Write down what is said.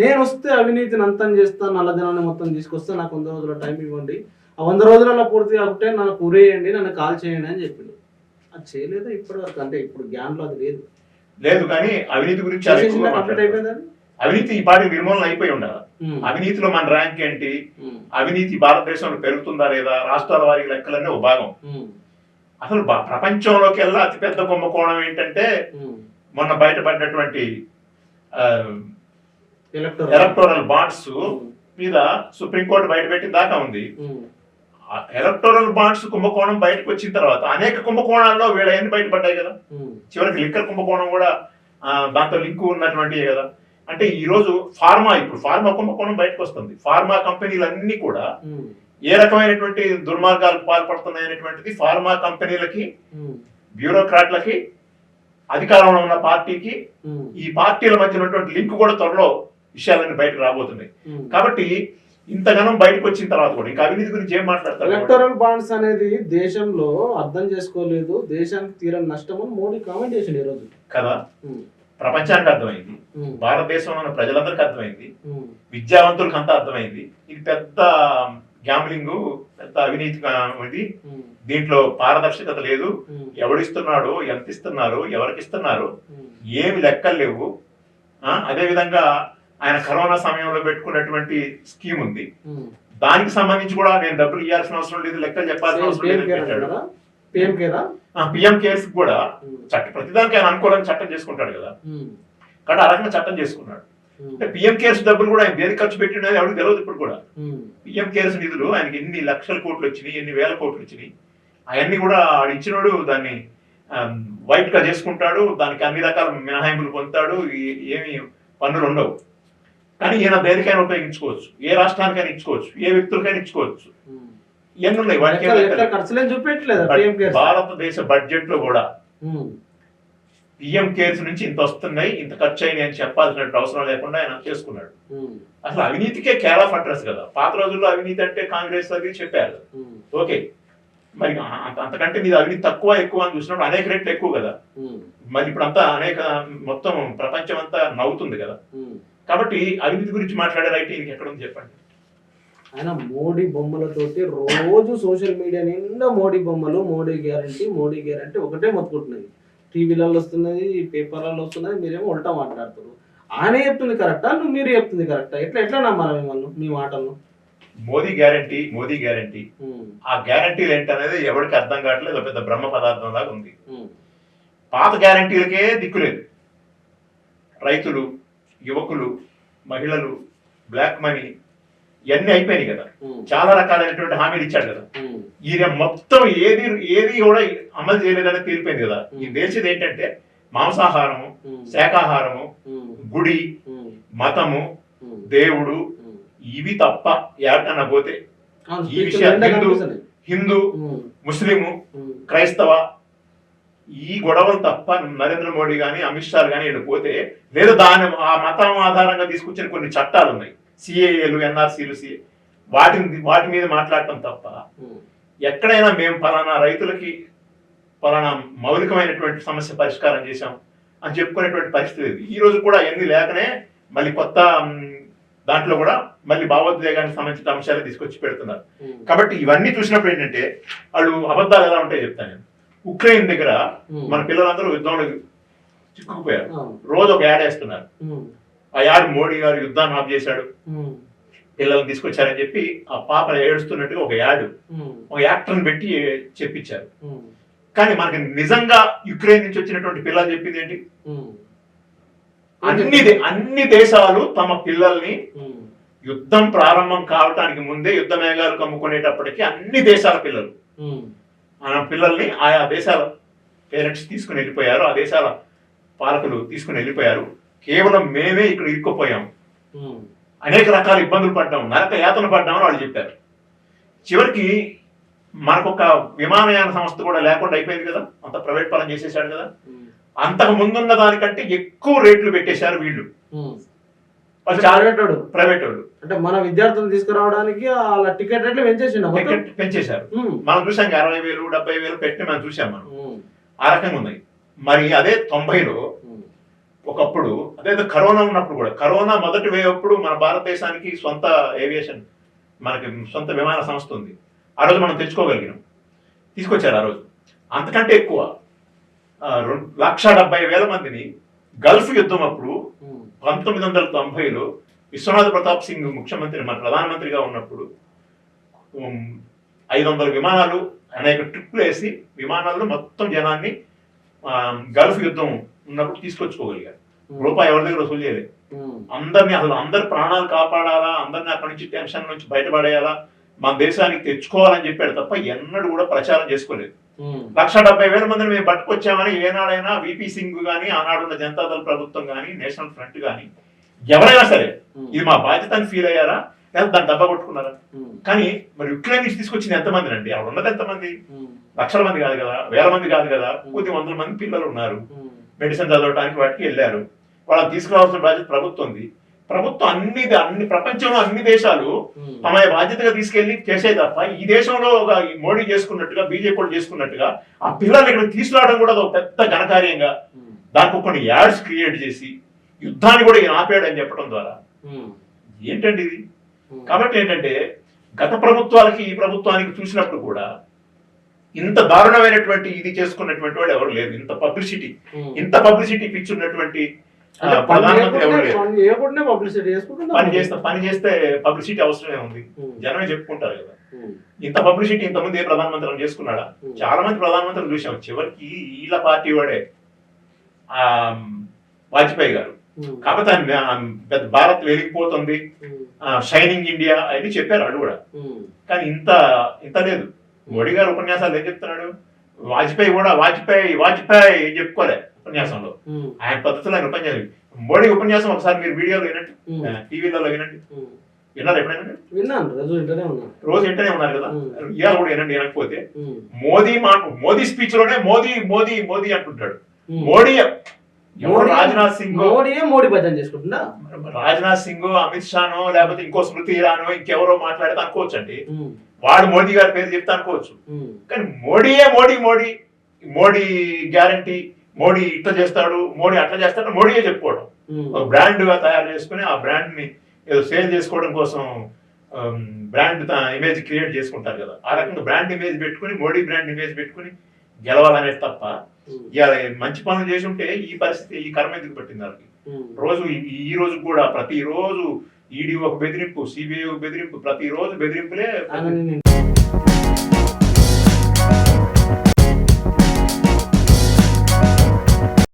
నేను వస్తే అవినీతిని అంతం చేస్తా నల్లధనాన్ని మొత్తం తీసుకొస్తా నాకు వంద రోజుల టైం ఇవ్వండి. ఆ వంద రోజులలో పూర్తి కాకుంటే నన్ను ఉరేయండి నన్ను కాల్ చేయండి అని చెప్పిండు. అది చేయలేదా ఇప్పటి వరకు అంటే ఇప్పుడు జ్ఞానంలో అది లేదు. లేదు కానీ అవినీతి గురించి అవినీతి ఈ పాటి నిర్మూలన అయిపోయి ఉండాలి. అవినీతిలో మన ర్యాంక్ ఏంటి? అవినీతి భారతదేశంలో పెరుగుతుందా లేదా? రాష్ట్రాల వారి లెక్కలన్నీ ఒక భాగం. అసలు ప్రపంచంలోకెల్లా అతిపెద్ద కుంభకోణం ఏంటంటే. మొన్న బయటపడినటువంటి ఎలక్టోరల్. బాండ్స్ మీద సుప్రీంకోర్టు బయటపెట్టిన దాకా ఉంది. ఎలక్టోరల్ బాండ్స్ కుంభకోణం బయటకు వచ్చిన తర్వాత అనేక కుంభకోణాల్లో వీళ్ళ ఎన్ని బయటపడ్డాయి కదా. చివరికి లిక్కర్ కుంభకోణం కూడా దాంతో లింక్ ఉన్నటువంటివే కదా. అంటే ఈ రోజు ఫార్మా ఇప్పుడు ఫార్మా కుంభకోణం బయటకు వస్తుంది. ఫార్మా కంపెనీలన్నీ కూడా ఏ రకమైనటువంటి దుర్మార్గాలకు పాల్పడుతున్నాయి అనేటువంటిది ఫార్మా కంపెనీలకి బ్యూరోక్రాట్లకి అధికారంలో ఉన్న పార్టీకి ఈ పార్టీల మధ్య ఉన్నటువంటి లింక్ కూడా త్వరలో విషయాలన్నీ బయటకు రాబోతున్నాయి. కాబట్టి ఇంతగానం బయటకు వచ్చిన తర్వాత కూడా ఇంకా అవినీతి గురించి ఏం మాట్లాడతారు? ఎలక్టోరల్ బాండ్స్ అనేది దేశంలో అర్థం చేసుకోలేదు దేశానికి తీరని నష్టం అని మోడీ కామెంట్ చేసిండు ఈ రోజు. కదా? ప్రపంచానికి అర్థమైంది. భారతదేశంలో ఉన్న ప్రజలందరికీ అర్థమైంది. విద్యావంతులకు అంతా అర్థమైంది. ఇది పెద్ద గ్యాంబ్లింగ్ పెద్ద అవినీతి ఇది. దీంట్లో పారదర్శకత లేదు. ఎవడిస్తున్నాడు ఎంత ఇస్తున్నారు ఎవరికి ఇస్తున్నారు ఏమి లెక్కలు లేవు. ఆ, అదే విధంగా ఆయన కరోనా సమయంలో పెట్టుకున్నటువంటి స్కీమ్ ఉంది. దానికి సంబంధించి కూడా నేను డబ్బులు ఇవ్వాల్సిన అవసరం లేదు లెక్కలు చెప్పాల్సిన అవసరం లేదు పెట్టాడు పిఎం కేరా పిఎం కేర్స్ కూడా చట్ట ప్రతిదానికి ఆయన అనుకూలంగా చట్టం చేసుకుంటాడు కదా. కాబట్టి ఆ రకంగా చట్టం చేసుకున్నాడు. పిఎం కేర్స్ డబ్బులు కూడా ఆయన దేనికి ఖర్చు పెట్టినది ఎవరికి తెలియదు ఇప్పుడు కూడా. పిఎం కేర్స్ నిధులు ఆయనకి ఎన్ని లక్షల కోట్లు వచ్చినాయి ఎన్ని వేల కోట్లు వచ్చినాయి అవన్నీ కూడా ఆడు ఇచ్చినోడు దాన్ని వైట్గా చేసుకుంటాడు దానికి అన్ని రకాల మినహాయింపులు పొందుతాడు ఏమి పన్నులు ఉండవు. కానీ ఈయన దేనికైనా ఉపయోగించుకోవచ్చు. ఏ రాష్ట్రానికైనా ఇచ్చుకోవచ్చు. ఏ వ్యక్తులకైనా ఇచ్చుకోవచ్చు. ఉమ్. ఇవన్నీ ఉన్నాయి. వాటికి భారతదేశ బడ్జెట్లో కూడా ఉమ్, పిఎం కేర్స్ నుంచి ఇంత వస్తున్నాయి ఇంత ఖర్చు అయినాయి అని చెప్పాల్సిన అవసరం లేకుండా ఆయన చేసుకున్నాడు. ఉమ్, అసలు అవినీతికే కేర్ ఆఫ్ అడ్రస్ కదా. పాత రోజుల్లో అవినీతి అంటే కాంగ్రెస్ అది చెప్పారు. ఓకే. మరి అంత అంతకంటే నీది అవినీతి తక్కువ ఎక్కువ అని చూసినప్పుడు అనేక రెట్లు ఎక్కువ కదా. మరి ఇప్పుడు అంతా అనేక మొత్తం ప్రపంచం అంతా నవ్వుతుంది కదా. కాబట్టి అవినీతి గురించి మాట్లాడే రైట్ ఎక్కడ ఉంది చెప్పండి. ఆయన మోడీ బొమ్మలతోటి రోజు సోషల్ మీడియా నిండా మోడీ బొమ్మలు మోడీ గ్యారంటీ మోడీ గ్యారంటీ ఒకటే మొత్తుకుంటున్నది టీవీలలో వస్తున్నది పేపర్లలో వస్తున్నది మీరేమో ఉల్టా మాట్లాడుతారు ఆయన చెప్తుంది కరెక్టా? నువ్వు మీరు చెప్తుంది కరెక్టా? ఎట్లా ఎట్లా నమ్మాలి మిమ్మల్ని మీ మాటలను? Modi guarantee Modi guarantee. ఆ గ్యారంటీలు ఏంటనేది ఎవరికి అర్థం కావట్లేదు పెద్ద బ్రహ్మ పదార్థం లాగా ఉంది. పాత గ్యారంటీలకే దిక్కులేదు రైతులు యువకులు మహిళలు బ్లాక్ మనీ ఇవన్నీ అయిపోయినాయి కదా. చాలా రకాలైనటువంటి హామీలు ఇచ్చాడు కదా. ఈయన మొత్తం ఏది ఏది కూడా అమలు చేయలేదని తీరిపోయింది కదా. ఈ తెలిసింది ఏంటంటే మాంసాహారము ఉమ్, గుడి మతము దేవుడు. ఇవి తప్ప ఎక్కడన్నా పోతే ఈ విషయాలు హిందూ ముస్లిము క్రైస్తవ ఈ గొడవలు తప్ప నరేంద్ర మోడీ గాని అమిత్ షా గాని వీళ్ళు పోతే లేదా దాని ఆ మతం ఆధారంగా తీసుకొచ్చిన కొన్ని చట్టాలు ఉన్నాయి సిఏఏలు ఎన్ఆర్సీలు సి వాటి వాటి మీద మాట్లాడటం తప్ప ఎక్కడైనా మేము పలానా రైతులకి పలానా మౌలికమైనటువంటి సమస్య పరిష్కారం చేశాం అని చెప్పుకునేటువంటి పరిస్థితి ఇది ఈ రోజు కూడా ఎన్ని లేకనే మళ్ళీ కొత్త దాంట్లో కూడా మళ్ళీ భావోద్వేగానికి సంబంధించిన అంశాలు తీసుకొచ్చి పెడుతున్నారు. కాబట్టి ఇవన్నీ చూసినప్పుడు ఏంటంటే వాళ్ళు అబద్ధాలు ఎలా ఉంటాయి చెప్తాను నేను. ఉక్రెయిన్ దగ్గర. మన పిల్లలందరూ యుద్ధంలో చిక్కుకుపోయారు. అవును, రోజు ఒక యాడ్ వేస్తున్నారు. ఆ యాడ్ మోడీ గారు యుద్ధాన్ని ఆఫ్ చేశాడు. పిల్లల్ని తీసుకొచ్చారని చెప్పి ఆ పాప ఏడుస్తున్నట్టుగా ఒక యాడ్ ఒక యాక్టర్ని పెట్టి చెప్పించారు. కానీ మనకి నిజంగా యుక్రెయిన్ నుంచి వచ్చినటువంటి పిల్లలు చెప్పింది ఏంటి? అన్ని అన్ని దేశాలు తమ పిల్లల్ని యుద్ధం ప్రారంభం కావటానికి ముందే యుద్ధ మేఘాలు కమ్ముకునేటప్పటికి అన్ని దేశాల పిల్లలు. మన పిల్లల్ని ఆయా దేశాల పేరెంట్స్ తీసుకుని వెళ్ళిపోయారు ఆ దేశాల పాలకులు తీసుకుని వెళ్ళిపోయారు. కేవలం మేమే ఇక్కడ ఇరుక్కుపోయాం. ఉమ్, అనేక రకాల ఇబ్బందులు పడ్డాం నరక యాతన పడ్డామని వాళ్ళు చెప్పారు. చివరికి మనకొక విమానయాన సంస్థ కూడా లేకుండా అయిపోయింది కదా అంత ప్రైవేట్ పరం చేసేసాడు కదా. ఉమ్, అంతకు ముందున్న దానికంటే ఎక్కువ రేట్లు పెట్టేశారు వీళ్ళు. ప్రైవేట్ వాడు. ప్రైవేట్ వాళ్ళు అంటే మన విద్యార్థులను తీసుకురావడానికి వాళ్ళ టికెట్ రేట్లు పెంచేసిండు. టికెట్ పెంచేశారు. మనం చూసాం అరవై వేలు డెబ్బై వేలు పెట్టి మనం చూసాం మనం. ఆ రకంగా ఉన్నాయి. మరి అదే తొంభైలో ఒకప్పుడు అదే కరోనా ఉన్నప్పుడు కూడా కరోనా మొదటి వేవ్ అప్పుడు మన భారతదేశానికి సొంత ఏవియేషన్ మనకి సొంత విమాన సంస్థ ఉంది. ఆ రోజు మనం తెచ్చుకోగలిగినాం. తీసుకొచ్చారు ఆ రోజు. అంతకంటే ఎక్కువ లక్ష డెబ్బై వేల మందిని గల్ఫ్ యుద్ధం అప్పుడు పంతొమ్మిది వందల తొంభైలో విశ్వనాథ్ ప్రతాప్ సింగ్ ముఖ్యమంత్రి మన ప్రధానమంత్రిగా ఉన్నప్పుడు ఐదు వందల విమానాలు అనేక ట్రిప్లు వేసి విమానాల్లో మొత్తం జనాన్ని గల్ఫ్ యుద్ధం ఉన్నప్పుడు తీసుకొచ్చుకోగలిగారు. రూపాయి ఎవరి దగ్గర వసూలు చేయలేదు. అందరిని అసలు అందరి ప్రాణాలు కాపాడాలా అందరిని అక్కడి నుంచి టెన్షన్ నుంచి బయటపడేయాలా మన దేశానికి తెచ్చుకోవాలని చెప్పాడు తప్ప ఎన్నడూ కూడా ప్రచారం చేసుకోలేదు. లక్ష డెబ్బై వేల మందిని మేము పట్టుకొచ్చామని ఏనాడైనా విపి సింగ్ కానీ ఆనాడున్న జనతాదళ ప్రభుత్వం కానీ నేషనల్ ఫ్రంట్ కానీ ఎవరైనా సరే ఉమ్, ఇది మా బాధ్యత అని ఫీల్ అయ్యారా? లేదా దాన్ని డబ్బా కొట్టుకున్నారా? ఉమ్, కానీ మరి యుక్రెయిన్ నుంచి తీసుకొచ్చింది ఎంతమంది అండి? అక్కడ ఉన్నది ఎంతమంది? లక్షల మంది కాదు కదా వేల మంది కాదు కదా కొద్ది వందల మంది పిల్లలు ఉన్నారు. మెడిసిన్ చదవడానికి వాటికి వెళ్ళారు. వాళ్ళని తీసుకురావాల్సిన బాధ్యత ప్రభుత్వం ఉంది ప్రభుత్వం అన్ని అన్ని ప్రపంచంలో అన్ని దేశాలు తమ బాధ్యతగా తీసుకెళ్ళి చేసే తప్ప ఈ దేశంలో మోడీ చేసుకున్నట్టుగా బీజేపీ వాళ్ళు చేసుకున్నట్టుగా ఆ పిల్లల్ని ఇక్కడ తీసుకురావడం కూడా ఒక పెద్ద ఘనకార్యంగా దానికి కొన్ని యాడ్స్ క్రియేట్ చేసి యుద్ధాన్ని కూడా ఈయన అని చెప్పడం ద్వారా. ఏంటండి ఇది? కాబట్టి ఏంటంటే గత ప్రభుత్వాలకి ఈ ప్రభుత్వానికి చూసినప్పుడు కూడా ఇంత దారుణమైనటువంటి ఇది చేసుకున్నటువంటి వాడు ఎవరు లేరు. ఇంత పబ్లిసిటీ. ఇంత పబ్లిసిటీ పిచ్చున్నటువంటి పని చేస్తే పని చేస్తే పబ్లిసిటీ అవసరమే ఉంది. ఉమ్, జనమే చెప్పుకుంటారు కదా. ఉమ్, ఇంత పబ్లిసిటీ ఇంతమంది ఏ ప్రధానమంత్రి చేసుకున్నాడా? ఉమ్. చాలా మంది ప్రధానమంత్రులు చూసాం. చివరికి వీళ్ళ పార్టీ వాడే ఆ వాజ్పేయి గారు. కాకపోతే ఆయన పెద్ద భారత్ వెలిగిపోతుంది. షైనింగ్ ఇండియా అని చెప్పారు వాళ్ళు కూడా. కానీ ఇంత ఇంత లేదు. మోడీ గారు ఉపన్యాసాలు ఏం చెప్తున్నాడు? వాజ్పేయి కూడా వాజ్పేయి వాజ్పేయి చెప్పుకోలే. ఉపన్యాసంలో. ఆయన పద్ధతిలో ఆయన ఉపన్యాసం. మోడీ ఉపన్యాసం ఒకసారి మీరు వీడియోలో వినండి. టీవీలలో వినండి. విన్నారు ఎప్పుడైనా? విన్నాను రోజు వింటూనే ఉన్నాను. రోజు వింటనే ఉన్నారు కదా. ఇవాళ కూడా వినండి వినకపోతే మోదీ మాట మోదీ స్పీచ్లోనే మోదీ మోదీ మోదీ అంటుంటాడు. మోడీ ఎవరు మోడీ- రాజ్నాథ్ సింగ్? మోడీయే మోడీ భజన చేసుకుంటున్నా రాజ్నాథ్ సింగ్ అమిత్ షానో లేకపోతే ఇంకో స్మృతి ఇరానో ఇంకెవరో మాట్లాడితే అనుకోవచ్చు అండి వాడు మోదీ గారి పేరు చెప్తే అనుకోవచ్చు. కానీ మోడీయే మోడీ మోడీ మోడీ గ్యారంటీ మోడీ ఇట్లా చేస్తాడు మోడీ అట్లా చేస్తాడు మోడీయే చెప్పుకోవడం. ఉమ్, ఒక బ్రాండ్గా తయారు చేసుకుని ఆ బ్రాండ్ని ఏదో సేల్ చేసుకోవడం కోసం బ్రాండ్ ఇమేజ్ క్రియేట్ చేసుకుంటారు కదా. ఆ రకంగా బ్రాండ్ ఇమేజ్ పెట్టుకుని మోడీ బ్రాండ్ ఇమేజ్ పెట్టుకుని గెలవాలనేది తప్ప ఉమ్, ఇవాళ మంచి పనులు చేసి ఉంటే ఈ పరిస్థితి ఈ కర్మ ఎందుకు పట్టింది వాళ్ళకి? ఉమ్, రోజు ఈ- రోజు కూడా ప్రతిరోజు ఈడీ ఒక బెదిరింపు సిబిఐ ఒక బెదిరింపు ప్రతిరోజు బెదిరింపులే